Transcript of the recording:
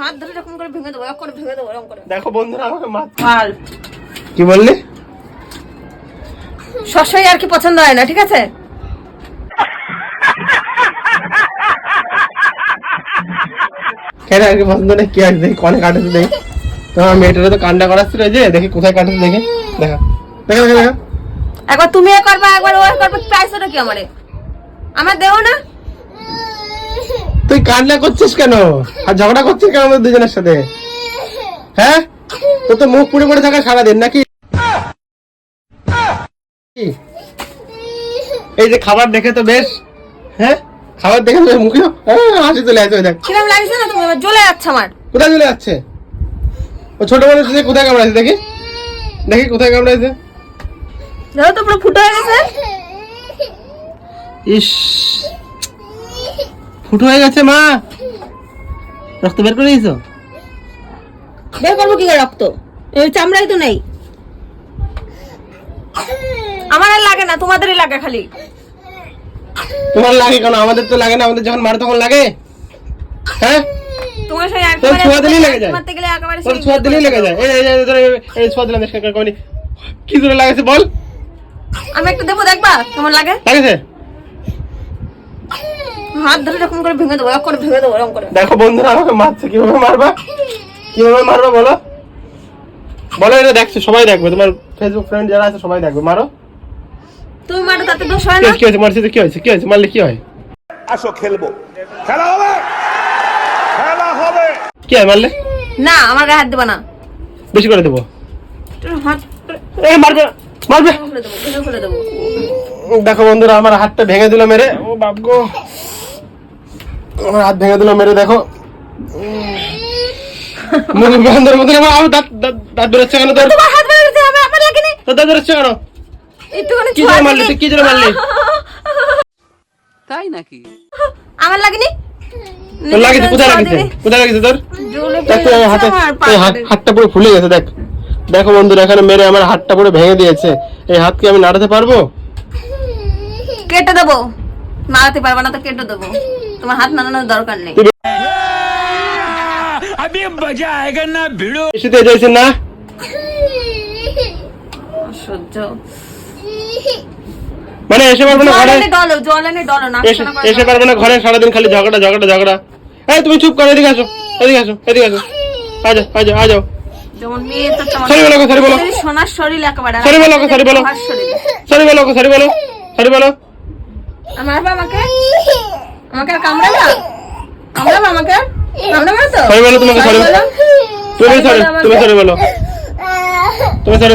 হাত ধরে এরকম করে ভেঙে দেবো এরকম করে ভেঙে দেবো এরকম করে। দেখো বন্ধুরা আমাকে কি বললি? সবসময় আর কি পছন্দ হয় না ঠিক আছে? কেন আর কি পছন্দ নেই? কি আছে দেখি কনে কাটেছে দেখি। তোমার মেয়েটারে তো কান্ডা করাচ্ছিল যে দেখি কোথায় কাটেছে দেখি। দেখা। দেখা দেখা দেখা। একবার তুমি এ করবা একবার ও করবে পাইছো কি আমারে? আমার দেও না? তুই কান্না করছিস কেন? আর ঝগড়া করছিস কেন আমাদের দুজনের সাথে? হ্যাঁ? তোর তো মুখ পুড়ে পড়ে থাকা সারাদিন নাকি? এই যে খাবার দেখে তো বেশ। হ্যাঁ? খাবার দেখে তো মুখে হ্যাঁ, হাসি চলে আসবে দেখ। কিরম লাগছে না তুমি এবার জ্বলে যাচ্ছে আমার। কোথায় চলে যাচ্ছে? ও ছোট মানুষ যে কোথায় কামড়াইছে দেখি। দেখি কোথায় কামড়াইছে। দেখো তো পুরো ফুটো হয়ে গেছে। ইস। ফুটো হয়ে গেছে মা। রক্ত বের করে দিয়েছ? বের করব কি রক্ত? এই চামড়াই তো নেই। আমার আর লাগে না তোমাদেরই লাগে খালি। তোমার লাগে কেন? আমাদের তো লাগে না আমাদের যখন মারে তখন লাগে। হ্যাঁ? তোমার তোর একেবারে ছোঁয়া দিলেই লেগে যায়। মারতে গেলে একেবারে তোর সেই ছোঁয়া দিলেই লেগে যায়। এই এই এই, ছোঁয়া দিলাম কমনি কি জোরে লাগেছে বল। আমি একটু দেবো দেখবা? কেমন লাগে? লাগেছে? হাত ধরে এরকম করে ভেঙে দেবো এরকম করে ভেঙে দেবো এরকম করে। দেখো বন্ধুরা আমাকে মারছে কীভাবে মারবা? কীভাবে মারবা বলো? বলো এটা দেখছে সবাই দেখবে। তোমার ফেসবুক ফ্রেন্ড যারা আছে সবাই দেখবে। মারো। তুমি মারো তাতে দোষ হয় না। কি হয়েছে মারছে তো কি হয়েছে? কি হয়েছে? মারলে কি হয়? আসো খেলব। খেলা হবে! খেলা হবে! কি হয় মারলে? না আমার গায়ে হাত দেবো না। বেশি করে দেবো। হাত এই মারবে মারবে। খুলে দেবো ভেঙে খুলে দেবো। দেখো বন্ধুরা আমার হাতটা ভেঙে দিল মেরে। ও বাপ গো। হাত ভেঙে দিল মেরে দেখো। মুখ বন্ধের মধ্যে আমার আমার দাঁত দাঁত বেরোচ্ছে কেন তোর? তোমার হাত দিতে হবে আমার লাগেনি তোর দাঁত বেরোচ্ছে কেন? একটুখানি কি জন্য মারলি তুই? কি জন্য মারলি? তাই নাকি? আমার লাগেনি? তোর লাগিছে কোথায় লাগিছে? কোথায় লাগিছে তোর? হাত হাতটা পুরো ফুলে গেছে দেখ। দেখো বন্ধুরা এখানে মেরে আমার হাতটা পুরো ভেঙে দিয়েছে। এই হাত কি আমি নাড়াতে পারব? কেটে দেবো। নাড়াতে পারব না তো কেটে দেবো। তোমার হাত নাড়ানোর দরকার নেই। আমি এসেতে যাইছেন না? সহ্য মানে এসে পারবে না ঘরে? ডলো জল এনে ডলো না এসে পারবে না ঘরে? সারাদিন খালি ঝগড়া ঝগড়া ঝগড়া। এই তুমি চুপ করো এদিকে আসো এদিকে আসো এদিকে আসো। আজো আজো আজো যেমন মেয়ে তো সরি বলো সরি বলো। শরীর সোনার শরীর একেবারে সরি বলো, সরি বলো। লোহার শরীর। সরি বলো সরি বলো। সরি বলো। আমার বাবা আমাকে আর কামড়াবে কামড়াবা আমাকে? কামড়াবে তো? সরি বলো তোমাকে সরি বলো। তুমি সরি বলো তুমি সরি বলো। তুমি সরি